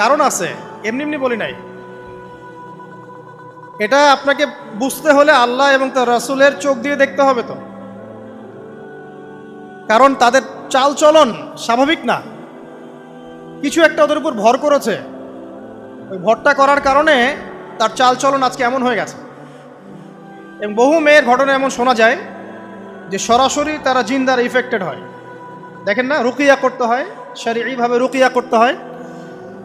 কারণ আছে, এমনি এমনি বলি নাই। এটা আপনাকে বুঝতে হলে আল্লাহ এবং তার রাসূলের চোখ দিয়ে দেখতে হবে তো। কারণ তাদের চাল চলন স্বাভাবিক না। কিছু একটা ওদের উপর ভর করেছে। ওই ভরটা করার কারণে তার চাল চলন আজকে এমন হয়ে গেছে। এবং বহু মেয়ের ঘটনা এমন শোনা যায় যে সরাসরি তারা জিন দ্বারা ইফেক্টেড হয়। দেখেন না, রুকিয়া করতে হয় শারীরিকভাবে রুকিয়া করতে হয়।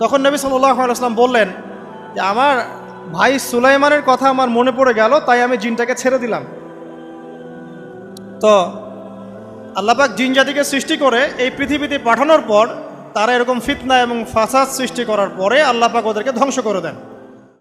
তখন নবী সাল্লাম বললেন যে, আমার ভাই সুলাইমানের কথা আমার মনে পড়ে গেল, তাই আমি জিনটাকে ছেড়ে দিলাম। তো আল্লাপাক জিন জাতিকে সৃষ্টি করে এই পৃথিবীতে পাঠানোর পর তারা এরকম ফিতনা এবং ফাসাদ সৃষ্টি করার পরে আল্লাপাক ওদেরকে ধ্বংস করে দেন।